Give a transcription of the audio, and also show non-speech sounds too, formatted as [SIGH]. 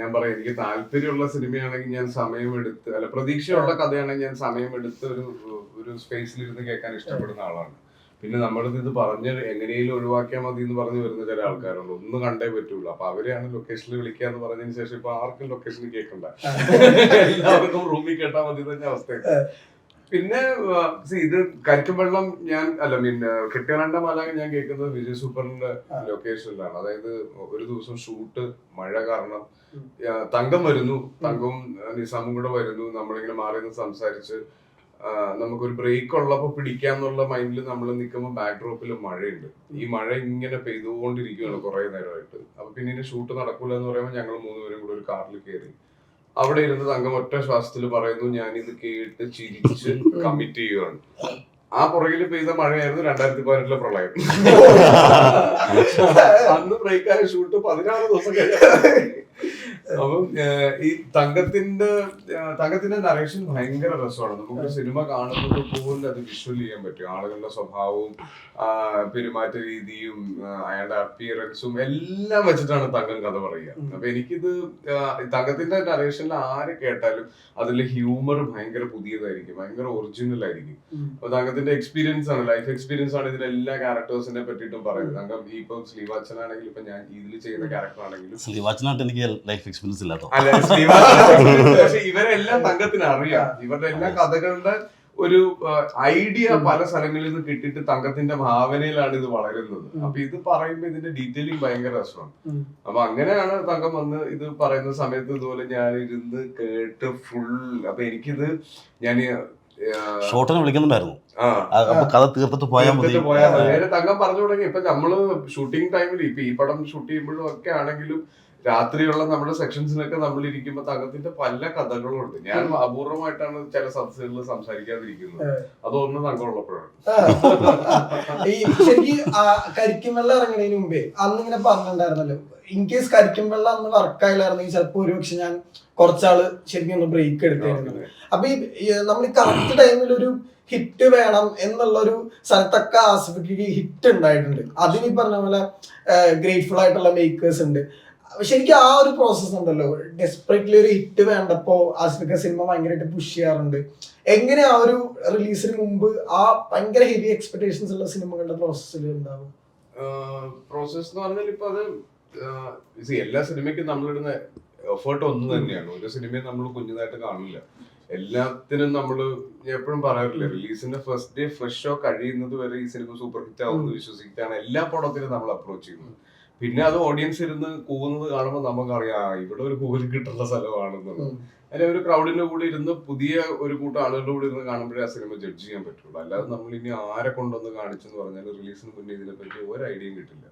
ഞാൻ പറയാം എനിക്ക് താല്പര്യമുള്ള സിനിമയാണെങ്കിൽ ഞാൻ സമയമെടുത്ത് അല്ല പ്രതീക്ഷയുള്ള കഥയാണെങ്കിൽ ഞാൻ സമയമെടുത്ത് ഒരു ഒരു സ്പേസിലിരുന്ന് കേൾക്കാൻ ഇഷ്ടപ്പെടുന്ന ആളാണ്. പിന്നെ നമ്മളിത് ഇത് പറഞ്ഞ് എങ്ങനെയും ഒഴിവാക്കിയാൽ മതി എന്ന് പറഞ്ഞ് വരുന്ന ചില ആൾക്കാരുണ്ട്. ഒന്നും കണ്ടേ പറ്റുള്ളൂ അപ്പൊ അവരെയാണ് ലൊക്കേഷനിൽ വിളിക്കുക എന്ന് പറഞ്ഞതിന് ശേഷം ഇപ്പൊ ആർക്കും ലൊക്കേഷനിൽ കേൾക്കണ്ട. എല്ലാവർക്കും റൂമിൽ കേട്ടാൽ മതി തന്നെ അവസ്ഥയാണ്. പിന്നെ ഇത് കരിക്കും വെള്ളം ഞാൻ അല്ല മീൻ കെട്ടിയാണ്ട മാലാഖ ഞാൻ കേൾക്കുന്നത് വിജയ് സൂപ്പറിന്റെ ലൊക്കേഷനിലാണ് അതായത് ഒരു ദിവസം ഷൂട്ട് മഴ കാരണം തങ്കം വരുന്നു. തങ്കവും നിസാമും കൂടെ വരുന്നു. നമ്മളിങ്ങനെ മാറി നിന്ന് സംസാരിച്ച് നമുക്കൊരു ബ്രേക്ക് ഉള്ളപ്പോ പിടിക്കാന്നുള്ള മൈൻഡിൽ നമ്മൾ നിൽക്കുമ്പോൾ ബാക്ക്ഡ്രോപ്പിൽ മഴയുണ്ട്. ഈ മഴ ഇങ്ങനെ പെയ്തുകൊണ്ടിരിക്കുകയാണ് കുറെ നേരമായിട്ട്. അപ്പൊ പിന്നെ ഷൂട്ട് നടക്കൂല എന്ന് പറയുമ്പോൾ ഞങ്ങൾ മൂന്നുപേരും കൂടെ ഒരു കാറിൽ കയറി അവിടെ ഇരുന്ന് തങ്കം ഒറ്റ ശ്വാസത്തിൽ പറയുന്നു ഞാൻ ഇത് കേട്ട് ചിരിച്ച് കമ്മിറ്റ് ചെയ്യുകയാണ് ആ പുറകിൽ പെയ്ത മഴയായിരുന്നു രണ്ടായിരത്തി പതിനെട്ടിലെ പ്രളയം. [LAUGHS] അന്ന് ബ്രേക്കായ ഷൂട്ട് പതിനാറ് ദിവസം കഴിഞ്ഞു. അപ്പം ഈ തങ്കത്തിന്റെ തങ്കത്തിന്റെ നറേഷൻ ഭയങ്കര രസമാണ്. നമുക്ക് സിനിമ കാണുന്നത് പോലെ അത് വിഷ്വൽ ചെയ്യാൻ പറ്റും. ആളുകളുടെ സ്വഭാവവും പെരുമാറ്റ രീതിയും അയാളുടെ അപ്പിയറൻസും എല്ലാം വെച്ചിട്ടാണ് തങ്കം കഥ പറയുക. അപ്പൊ എനിക്കിത് തങ്കത്തിന്റെ നറേഷനിൽ ആര് കേട്ടാലും അതിലെ ഹ്യൂമർ ഭയങ്കര പുതിയതായിരിക്കും. ഭയങ്കര ഒറിജിനൽ ആയിരിക്കും. അപ്പൊ തങ്കത്തിന്റെ എക്സ്പീരിയൻസ് ആണ് ലൈഫ് എക്സ്പീരിയൻസ് ആണ് ഇതിലെ എല്ലാ ക്യാരക്ടേഴ്സിനെ പറ്റിയിട്ടും പറയുന്നത്. തങ്കം ഈ സ്ലീവാച്ചനാണെങ്കിലും ശ്രീവാച്ചനാണെങ്കിലും ഇപ്പൊ ഞാൻ ഇതിൽ ചെയ്യുന്ന ക്യാരക്ടർ ആണെങ്കിലും ശ്രീവാച്ചനായിട്ട് എനിക്ക് ലൈഫ് എക്സ്പീരിയൻസ് അല്ല [LAUGHS] പക്ഷെ ഇവരെല്ലാം തങ്കത്തിന് അറിയാം ഇവരുടെ എല്ലാ കഥകളുടെ ഒരു ഐഡിയ പല സ്ഥലങ്ങളിൽ നിന്ന് കിട്ടിയിട്ട് തങ്കത്തിന്റെ ഭാവനയിലാണ് ഇത് വളരുന്നത്. അപ്പൊ ഇത് പറയുമ്പോ ഇതിന്റെ ഡീറ്റെയിലിംഗ് ഭയങ്കര രസമാണ്. അപ്പൊ അങ്ങനെയാണ് തങ്കം വന്ന് ഇത് പറയുന്ന സമയത്ത് ഇതുപോലെ ഞാൻ ഇരുന്ന് കേട്ട് ഫുൾ അപ്പൊ എനിക്കിത് ഞാൻ ഷോട്ടിനെ വിളിക്കുന്നുണ്ടായിരുന്നു. അപ്പൊ കഥ തീർത്തിട്ട് പോയാൽ മതി. തീർത്തിട്ട് പോയാൽ മതി. നേരെ തങ്കം പറഞ്ഞു തുടങ്ങി. ഇപ്പൊ നമ്മൾ ഷൂട്ടിംഗ് ടൈമിൽ ഇപ്പൊ ഈ പടം ഷൂട്ട് ചെയ്യുമ്പോഴും ഒക്കെ ആണെങ്കിലും രാത്രിയുള്ള നമ്മുടെ സെക്ഷൻസിനൊക്കെ നമ്മൾ ഇരിക്കുമ്പോ തങ്കത്തിന്റെ പല കഥകളും ഉണ്ട് ഞാൻ അപൂർവമായിട്ടാണ് ചില സദസ്സുകളിൽ സംസാരിക്കാതിരിക്കുന്നത്. അതൊന്നും തങ്കമുള്ളപ്പോഴാണ് ഈ ശരിക്ക് ആ കരിക്കും വെള്ളം ഇറങ്ങുന്നതിന് മുമ്പേ അന്ന് ഇങ്ങനെ പറഞ്ഞിട്ടുണ്ടായിരുന്നല്ലോ. ഇൻ കേസ് കരിക്കും വെള്ളം അന്ന് വർക്കായില്ലായിരുന്നെങ്കിൽ ചിലപ്പോ ഒരുപക്ഷെ ഞാൻ കുറച്ചാൾ ശരിക്കും ഒന്ന് ബ്രേക്ക് എടുത്തിരുന്നു അപ്പൊ ഈ നമ്മൾ ഈ കറക്റ്റ് ടൈമിൽ ഒരു ഹിറ്റ് വേണം എന്നുള്ള ഒരു സ്ഥലത്തൊക്കെ ആസ്വദിക്കുക ഹിറ്റ് ഉണ്ടായിട്ടുണ്ട്. അതിന് പറഞ്ഞ പോലെ ഗ്രേറ്റ്ഫുൾ ആയിട്ടുള്ള മേക്കേഴ്സ് ഉണ്ട്. ശരിക്കും ആ ഒരു പ്രോസസ്സ് ഉണ്ടല്ലോ. ഡെസ്പറേറ്റ്ലി ഒരു ഹിറ്റ് വേണ്ടപ്പോ ആസ്വദിക്ക സിനിമ ഭയങ്കരമായിട്ട് പുഷ് ചെയ്യാറുണ്ട്. എങ്ങനെ ആ ഒരു റിലീസിന് മുമ്പ് ആ ഭയങ്കര ഹെവി എക്സ്പെക്ടേഷൻസ് ഉള്ള സിനിമകളുടെ പ്രോസസ്സിൽ ഉണ്ടാവും? പ്രോസസ് എന്ന് പറഞ്ഞാൽ ഇപ്പൊ അത് എല്ലാ സിനിമയ്ക്കും നമ്മളിടുന്ന എഫേർട്ട് ഒന്ന് തന്നെയാണ്. ഒരു സിനിമയും നമ്മൾ കുഞ്ഞുതായിട്ട് കാണില്ല. എല്ലാത്തിനും നമ്മൾ എപ്പോഴും പറയാറില്ല റിലീസിന്റെ ഫസ്റ്റ് ഡേ ഫ്രഷ് ഷോ കഴിയുന്നത് വരെ ഈ സിനിമ സൂപ്പർ ഹിറ്റ് ആവുമെന്ന് വിശ്വസിച്ചിട്ടാണ് എല്ലാ പടത്തിനും നമ്മൾ അപ്രോച്ച് ചെയ്യുന്നത്. പിന്നെ അത് ഓഡിയൻസ് ഇരുന്ന് കൂവുന്നത് കാണുമ്പോൾ നമുക്കറിയാം ഇവിടെ ഒരു കൂലി കിട്ടുന്ന സ്ഥലമാണെന്നുള്ളത്. അതിന് ഒരു ക്രൗഡിന്റെ കൂടെ ഇരുന്ന് പുതിയ ഒരു കൂട്ടം ആളുകളുടെ കൂടെ ഇരുന്ന് കാണുമ്പോഴേ ആ സിനിമ ജഡ്ജ് ചെയ്യാൻ പറ്റുള്ളൂ. അല്ലാതെ നമ്മൾ ഇനി ആരെ കൊണ്ടൊന്ന് കാണിച്ചെന്ന് പറഞ്ഞാൽ റിലീസിന് മുന്നേ ഇതിനെപ്പറ്റി ഒരു ഐഡിയയും കിട്ടില്ല.